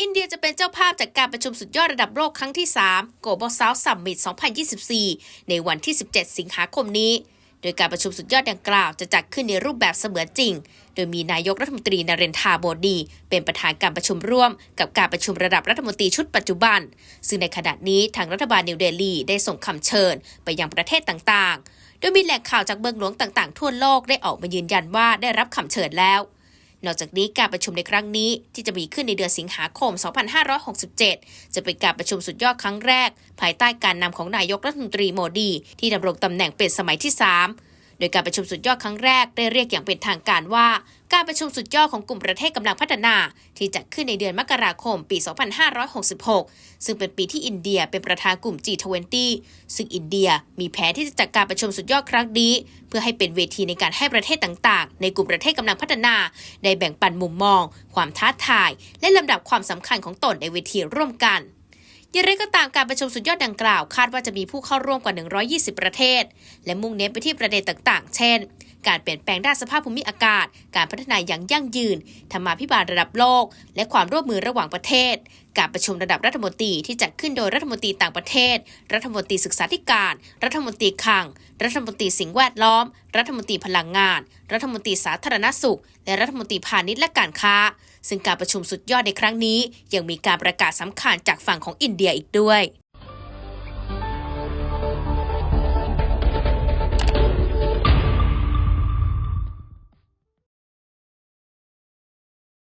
อินเดียจะเป็นเจ้าภาพจากการประชุมสุดยอดระดับโลกครั้งที่ 3 Global South Summit 2024 ในวันที่ 17 สิงหาคมนี้ โดยการประชุมสุดยอดดังกล่าวจะจัดขึ้นในรูปแบบเสมือนจริง โดยมีนายกรัฐมนตรีนเรนทาโบดี เป็นประธานการประชุมร่วม กับการประชุมระดับรัฐมนตรีชุดปัจจุบัน ซึ่งในขณะนี้ทางรัฐบาลนิวเดลีได้ส่งคำเชิญไปยังประเทศต่างๆ โดยมีแหล่งข่าวจากเมืองหลวงต่างๆ ทั่วโลกได้ออกมายืนยันว่าได้รับคำเชิญแล้ว นอกจากนี้การประชุมในครั้งนี้ที่จะมีขึ้นในเดือนสิงหาคม 2567 จะเป็นการประชุมสุดยอดครั้งแรก ภายใต้การนำของนายกรัฐมนตรีโมดี ที่ดำรงตำแหน่งเป็นสมัยที่ 3 โดยการประชุมสุดยอดครั้งแรกได้เรียกอย่างเป็นทางการว่า การประชุมสุดยอดของกลุ่มประเทศกำลังพัฒนา ที่จัดขึ้นในเดือนมกราคมปี 2566 ซึ่งเป็นปีที่อินเดียเป็นประธานกลุ่ม G20 ซึ่งอินเดียมีแผนที่จะจัดการประชุมสุดยอดครั้งนี้ เพื่อให้เป็นเวทีในการให้ประเทศต่างๆ ในกลุ่มประเทศกำลังพัฒนาได้แบ่งปันมุมมอง ความท้าทาย และลำดับความสำคัญของตนในเวทีร่วมกัน อย่างไรก็ตามการประชุมสุดยอดดังกล่าว คาดว่าจะมีผู้เข้าร่วมกว่า 120 ประเทศ และมุ่งเน้นไปที่ประเด็นต่างๆ เช่น การเปลี่ยนแปลงด้านสภาพภูมิอากาศ การพัฒนาอย่างยั่งยืน ธรรมาภิบาลระดับโลก และความร่วมมือระหว่างประเทศ การประชุมระดับรัฐมนตรีที่จัดขึ้นโดยรัฐมนตรีต่างประเทศ รัฐมนตรีศึกษาธิการ รัฐมนตรีคลัง รัฐมนตรีสิ่งแวดล้อม รัฐมนตรีพลังงาน รัฐมนตรีสาธารณสุข และรัฐมนตรีพาณิชย์และการค้า ซึ่งการประชุมสุดยอดในครั้งนี้ ยังมีการประกาศสำคัญจากฝั่งของอินเดียอีกด้วย